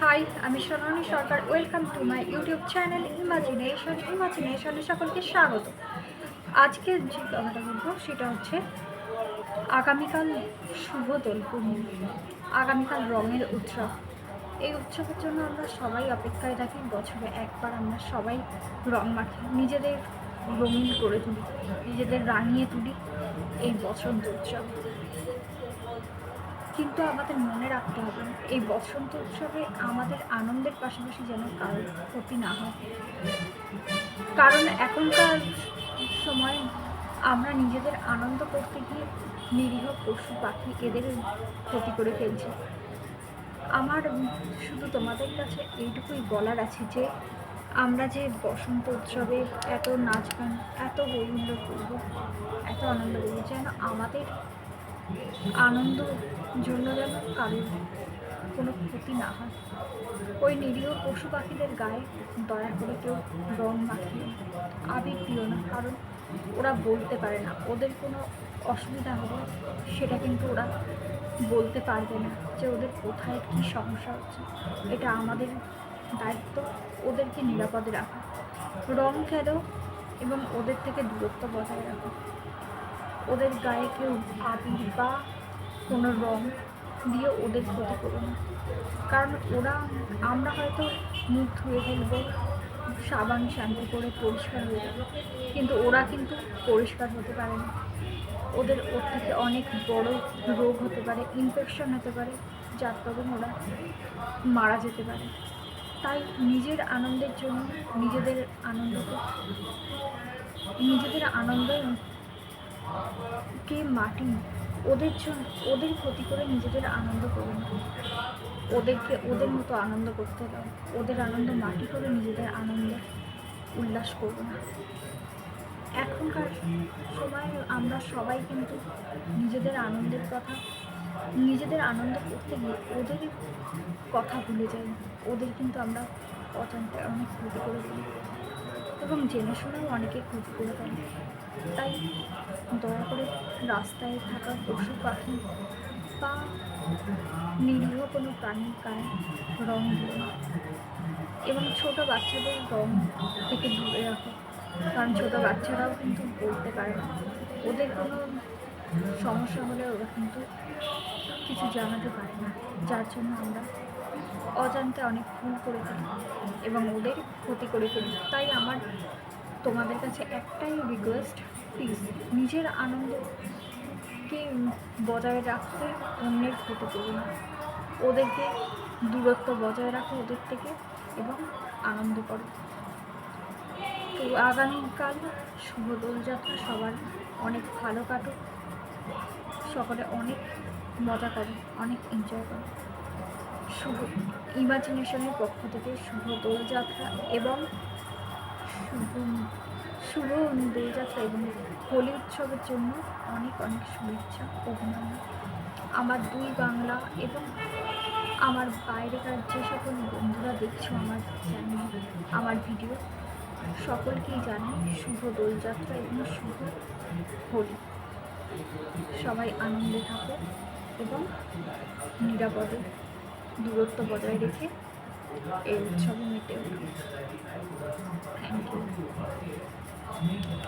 High আমি Sonali Sarkar. Welcome to my YouTube channel imagination ইমাজিনেশনে সকলকে স্বাগত। আজকে যে কথাটা বলব, সেটা হচ্ছে আগামীকাল শুভ দোল পূর্ণিমা আগামীকাল রঙের উৎসব। এই উৎসবের জন্য আমরা সবাই অপেক্ষায় থাকি, বছরে একবার আমরা সবাই রং মাখি, নিজেদের রঙিন করে তুলি, নিজেদের রাঙিয়ে তুলি এই বসন্ত উৎসবে। কিন্তু আমাদের মনে রাখতে হবে, এই বসন্ত উৎসবে আমাদের আনন্দের পাশাপাশি যেন কারোর ক্ষতি না হয়। কারণ এখনকার সময় আমরা নিজেদের আনন্দ করতে গিয়ে নিরীহ পশু পাখি এদের ক্ষতি করে ফেলছি। আমার শুধু তোমাদের কাছে এইটুকুই বলার আছে যে, আমরা যে বসন্ত উৎসবে এত নাচ গান, এত বৈমূল্য করব, এত আনন্দ করব, যেন আমাদের আনন্দ জন্য যেন কারোর কোনো ক্ষতি না হয়। ওই নিরীহ পশু পাখিদের গায়ে দয়া করে কেউ রং মাখিয়ে আবির দিও না, কারণ ওরা বলতে পারে না। ওদের কোনো অসুবিধা হবে, সেটা কিন্তু ওরা বলতে পারবে না যে ওদের কোথায় কী সমস্যা হচ্ছে। এটা আমাদের দায়িত্ব, ওদেরকে নিরাপদে রাখা। রং খেলো এবং ওদের থেকে দূরত্ব বজায় রাখো। ওদের গায়ে কেউ আবির বা কোনো রং দিয়ে ওদের ক্ষতি করো না। কারণ ওরা, আমরা হয়তো মুখ ধুয়ে ফেলব, সাবান শ্যাম্পু করে পরিষ্কার হয়ে যাবে, কিন্তু ওরা কিন্তু পরিষ্কার হতে পারে না। ওদের ওর থেকে অনেক বড় রোগ হতে পারে ইনফেকশন হতে পারে, যার কারণে ওরা মারা যেতে পারে। তাই নিজের আনন্দের জন্য নিজেদের আনন্দকে, নিজেদের আনন্দ কে মাটি ওদের জন্য, ওদের ক্ষতি করে নিজেদের আনন্দ করো না ওদেরকে, ওদের মতো আনন্দ করতে দাও। ওদের আনন্দ মাটি করে নিজেদের আনন্দ উল্লাস করব না এখনকার সময় আমরা সবাই কিন্তু নিজেদের আনন্দের কথা, নিজেদের আনন্দ করতে গিয়ে ওদের কথা ভুলে যাই। ওদের কিন্তু আমরা অজান্তে অনেক ক্ষতি করে ফেলি এবং জেনে শুনেও অনেকে ক্ষতি করে ফেলে তাই দয়া করে রাস্তায় থাকা পশু পাখি বা নিরীহ কোনো প্রাণীর গায়ে রং দিও না। এবং ছোটো বাচ্চাদের রং থেকে দূরে রাখো। কারণ ছোটো বাচ্চারাও কিন্তু বলতে পারে না। ওদের কোনো সমস্যা হলে ওরা কিন্তু কিছু জানাতে পারে না। যার জন্য আমরা অজান্তে অনেক ভুল করে ফেলি এবং ওদের ক্ষতি করে ফেলি। তাই আমার তোমাদের কাছে একটাই রিকোয়েস্ট প্লিজ নিজের আনন্দকে বজায় রাখতে অন্যের ক্ষতি করো না। ওদেরকে দূরত্ব বজায় রাখো ওদের থেকে এবং আনন্দ করো। তো আগামীকাল শুভ দোলযাত্রা সবার অনেক ভালো কাটুক, সকলে অনেক মজা করে, অনেক এনজয় করো। শুভ ইমাজিনেশনের পক্ষ থেকে শুভ দোলযাত্রা এবং শুভ শুভ দোলযাত্রা এবং হোলি উৎসবের জন্য অনেক অনেক শুভেচ্ছা অভিনন্দন। আমার দুই বাংলা এবং আমার বাইরেকার যে সকল বন্ধুরা দেখছ আমার চ্যানেল আমার ভিডিও সকলকেই জানি শুভ দোলযাত্রা এবং শুভ হোলি। সবাই আনন্দে থাকো এবং নিরাপদে দূরত্ব বজায় রেখে এই উৎসব মেটে থ্যাংক ইউ